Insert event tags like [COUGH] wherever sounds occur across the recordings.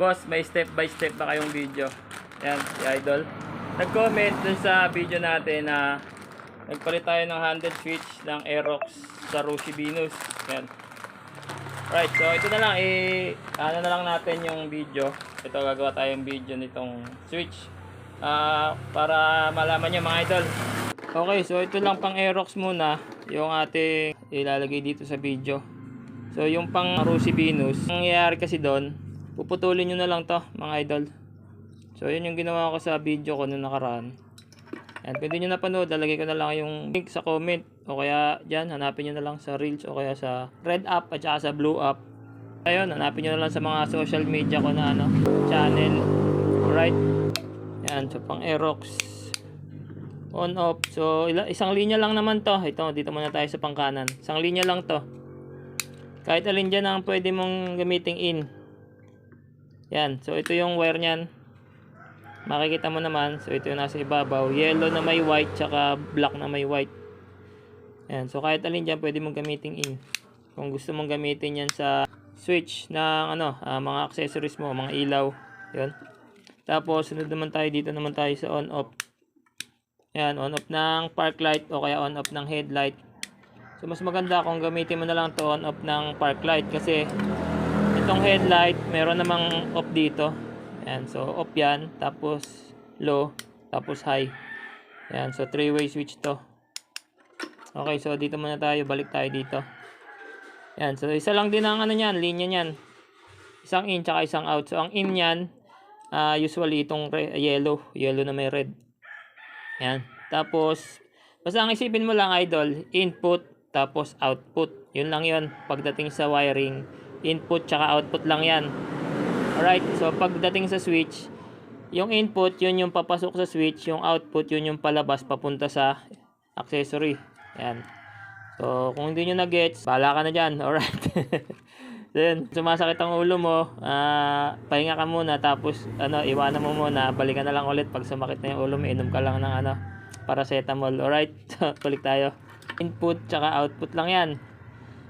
Boss, may step by step ba kayong video? Yan, si Idol. Nag-comment dun sa video natin na nagpalit tayo ng handle switch ng Aerox sa Rushi Venus. Yan. Right, so ito na lang, eh, ano na lang natin yung video. Ito, gagawa tayong video nitong switch. Ah, para malaman nyo mga idol. Okay, so ito lang pang Aerox muna, yung ating ilalagay dito sa video. So yung pang Rusi Venus, ang nangyayari kasi doon, puputulin nyo na lang to mga idol. So yun yung ginawa ko sa video ko nung nakaraan. Yan, pwede nyo napanood, lalagay ko na lang yung link sa comment o kaya dyan, hanapin nyo na lang sa Reels o kaya sa Red App at saka sa Blue App. Ayun, hanapin nyo na lang sa mga social media ko na ano, channel. Alright? Yan, so pang Aerox on off. So isang linya lang naman to. Ito, dito muna tayo sa pangkanan. Isang linya lang to. Kahit alin dyan ang pwede mong gamiting in. Yan. So ito yung wire niyan. Makikita mo naman. So ito yung nasa ibabaw. Yellow na may white tsaka black na may white. Yan. So kahit alin dyan pwede mong gamiting in. Kung gusto mong gamitin yan sa switch ng ano, ah, mga accessories mo, mga ilaw. Yan. Tapos sunod naman tayo dito naman tayo sa on off. Yan, on off ng park light o kaya on off ng headlight. So mas maganda kung gamitin mo na lang to on off ng park light kasi itong headlight meron namang off dito. Yan, so off yan, tapos low, tapos high. Yan, so three way switch to. Okay, so dito muna tayo, balik tayo dito. Yan, so isa lang din ang ano niyan, linya niyan. Isang in tsaka isang out. So ang in niyan, ah, usually itong yellow, yellow na may red. Yan. Tapos, basta ang isipin mo lang, idol, input, tapos output. Yun lang yun. Pagdating sa wiring, input tsaka output lang yan. Alright, so pagdating sa switch, yung input, yun yung papasok sa switch, yung output, yun yung palabas, papunta sa accessory. Yan. So, kung hindi nyo na-gets, bahala ka na dyan. [LAUGHS] Alright. Then, sumasakit ang ulo mo, ah, pahinga ka muna, tapos, ano, iwanan mo muna, balikan na lang ulit pag sumakit na yung ulo mo, inom ka lang ng, ano, paracetamol. Alright, so, [LAUGHS] balik tayo. Input, tsaka output lang yan.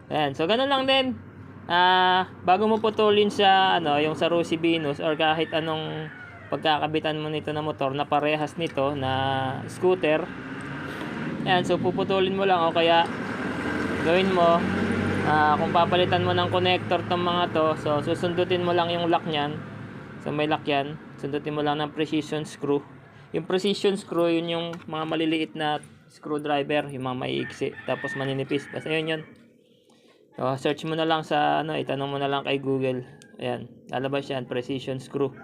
Ayan, so, ganun lang din. Ah, bago mo putulin sa, ano, yung sa Rusi Venus, or kahit anong pagkakabitan mo nito na motor na parehas nito na scooter, Ayan, so puputulin mo lang o kaya gawin mo ah, kung papalitan mo ng connector tong mga to, so susundutin mo lang yung lock niyan. So may lock yan. Sundutin mo lang ng precision screw. Yung precision screw, yun yung mga maliliit na screwdriver, yung mga maiiksi, tapos maninipis. Basta yun yun. So, search mo na lang sa, ano, itanong mo na lang kay Google. Ayan, lalabas yan, precision screw.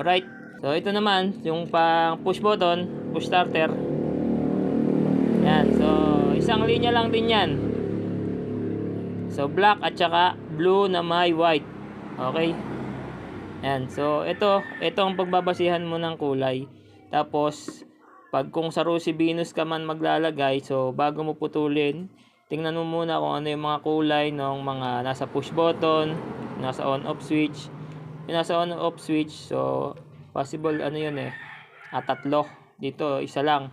Alright. So, ito naman, yung pang push button, push starter. Yan. So, isang linya lang din yan. So, black at saka blue na may white. Okay? Yan. So, ito, ito ang pagbabasihan mo ng kulay. Tapos, pag kung sa Rosy Venus ka man maglalagay, so, bago mo putulin, tingnan mo muna kung ano yung mga kulay ng mga nasa push button, nasa on-off switch. Yung nasa on-off switch, so, possible ano yun eh, ah, tatlo. Dito, isa lang.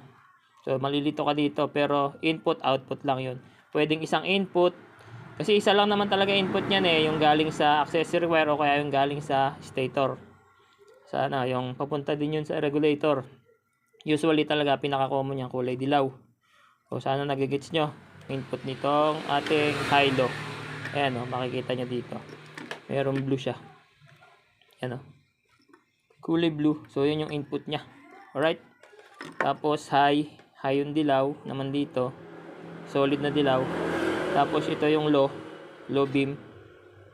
So, malilito ka dito. Pero, input, output lang yun. Pwedeng isang input. Kasi isa lang naman talaga input niyan eh. Yung galing sa accessory wire o kaya yung galing sa stator. Sana, yung papunta din yun sa regulator. Usually talaga, pinaka-common yung kulay dilaw. So, sana nagigits nyo. Input nitong ating high-low. Ayan o, makikita nyo dito. Merong blue siya. Ayan o. Kulay blue. So, yun yung input niya. Alright? Tapos high, high yung dilaw naman dito. Solid na dilaw. Tapos ito yung low, low beam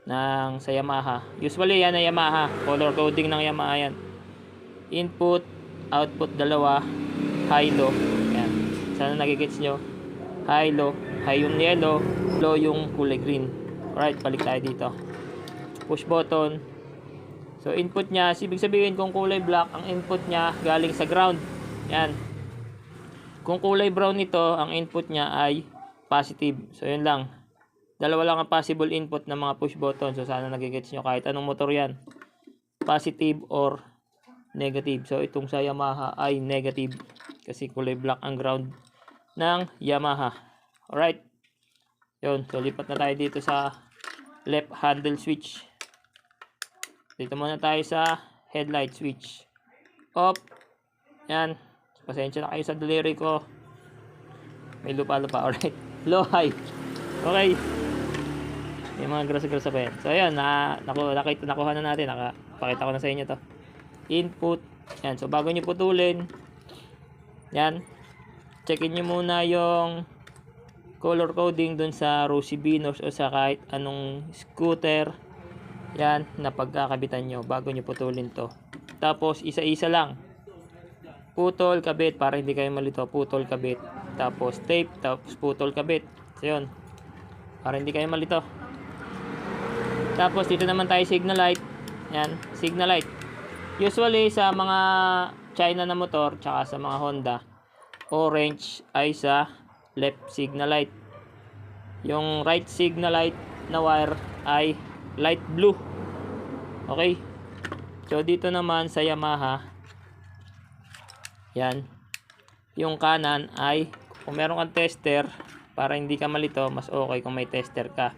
ng sa Yamaha. Usually yan ay Yamaha, color coding ng Yamaha yan. Input, output dalawa, high low. Yan. Sana nagigits nyo. High low, high yung yellow, low yung kulay green. Alright, balik tayo dito. Push button, So input niya, ibig sabihin kung kulay black, ang input niya galing sa ground. Yan. Kung kulay brown ito, ang input niya ay positive. So yun lang. Dalawa lang ang possible input ng mga push button. So sana nagigets nyo kahit anong motor yan. Positive or negative. So itong sa Yamaha ay negative. Kasi kulay black ang ground ng Yamaha. Alright. Yun. So lipat na tayo dito sa left handle switch. Dito muna tayo sa headlight switch. Off. Yan. Pasensya na kayo sa delivery ko. May lupa-lupa. [LAUGHS] Alright. Low, high. Okay. May mga grasa-grasa pa yan. So, ayan. Na, naku, nakita, nakuha na natin. Naka, pakita ko na sa inyo to. Input. Yan. So, bago nyo putulin, yan. Checkin nyo muna yung color coding dun sa Rosy Binos o sa kahit anong scooter. Yan, na pagkakabitan nyo bago nyo putulin to. Tapos, isa-isa lang. Putol, kabit, para hindi kayo malito. Putol, kabit. Tapos, tape, tapos putol, kabit. So, yun. Para hindi kayo malito. Tapos, dito naman tayo signal light. Yan, signal light. Usually, sa mga China na motor, tsaka sa mga Honda, orange ay sa left signal light. Yung right signal light na wire ay light blue. Okay? So, dito naman sa Yamaha, yan. Yung kanan ay, kung meron kang tester, para hindi ka malito, mas okay kung may tester ka.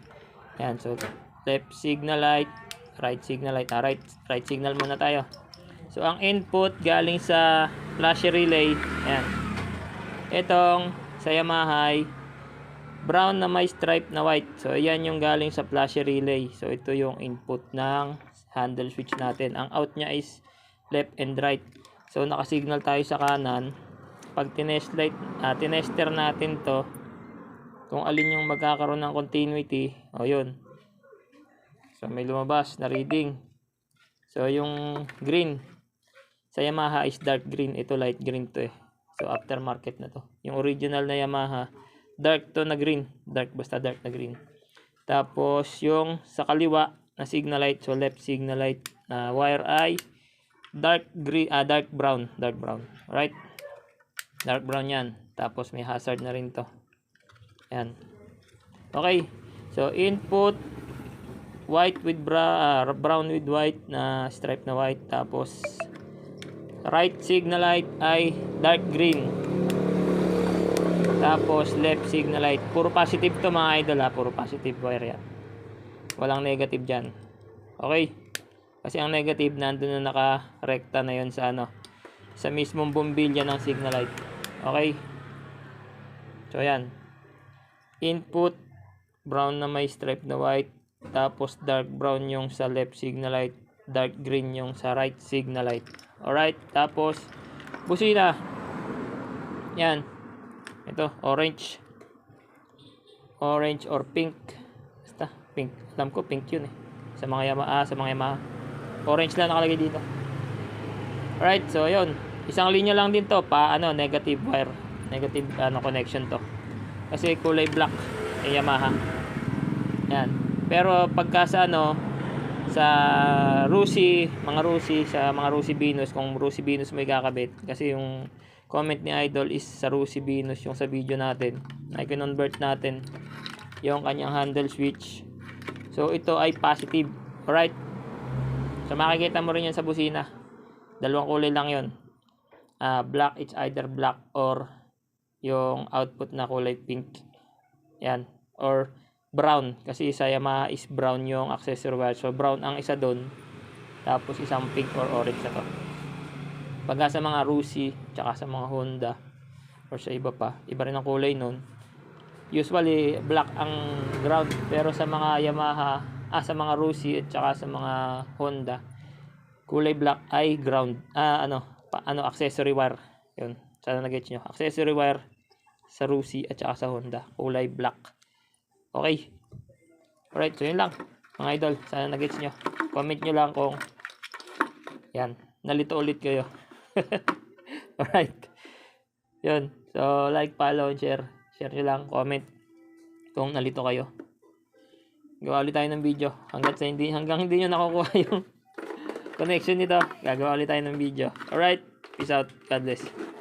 Yan, so, left signal light, right signal light. Ah, right, right signal muna tayo. So, ang input galing sa flash relay, yan. Itong sa Yamaha brown na may stripe na white. So, ayan yung galing sa flash relay. So, ito yung input ng handle switch natin. Ang out niya is left and right. So, nakasignal tayo sa kanan. Pag tinest light, ah, tinester natin to, kung alin yung magkakaroon ng continuity, o yun. So, may lumabas na reading. So, yung green, sa Yamaha is dark green. Ito light green to eh. So, aftermarket na to. Yung original na Yamaha, dark to na green. Dark, basta dark na green. Tapos, yung sa kaliwa na signal light, so left signal light na wire ay dark green, ah, dark brown. Dark brown. Right? Dark brown yan. Tapos, may hazard na rin to. Yan. Okay. So, input white with bra, ah, brown with white na stripe na white. Tapos, right signal light ay dark green. Tapos left signal light. Puro positive to mga idol ha. Puro positive wire yan. Walang negative dyan. Okay. Kasi ang negative nandun na naka-recta na yon sa ano. Sa mismong bombilya ng signal light. Okay. So yan. Input brown na may stripe na white. Tapos dark brown yung sa left signal light. Dark green yung sa right signal light. Alright. Tapos busina. Yan. Ito, orange. Orange or pink. Basta, pink. Alam ko, pink yun eh. Sa mga Yamaha, sa mga Yamaha. Orange lang nakalagay dito. Alright, so yun. Isang linya lang din to, pa ano, negative wire. Negative ano connection to. Kasi kulay black yung Yamaha. Yan. Pero pagka sa ano, sa Rusi, mga Rusi, sa mga Rusi Venus, kung Rusi Venus may kakabit, kasi yung comment ni Idol is sa Rusi Venus, yung sa video natin, na i-convert natin yung kanyang handle switch. So, ito ay positive. Alright? So, makikita mo rin yan sa busina. Dalawang kulay lang yon Ah, black, it's either black or yung output na kulay pink. Yan. Or brown kasi sa Yamaha is brown yung accessory wire. So brown ang isa doon. Tapos isang pink or orange na to. Pagka sa mga Rusi, tsaka sa mga Honda or sa iba pa, iba rin ang kulay nun. Usually black ang ground pero sa mga Yamaha, ah sa mga Rusi at tsaka sa mga Honda, kulay black ay ground. Ah ano, pa, ano accessory wire. 'Yun. Sana na-get nyo. Accessory wire sa Rusi at saka sa Honda, kulay black. Okay. Alright, so yun lang. Mga idol, sana nag-gets nyo. Comment nyo lang kung yan, nalito ulit kayo. [LAUGHS] Alright. Yun. So, like, follow, share. Share nyo lang, comment kung nalito kayo. Gawa ulit tayo ng video. Hanggang, sa hindi, hanggang hindi nyo nakukuha [LAUGHS] yung connection nito, gagawa ulit tayo ng video. Alright. Peace out. God bless.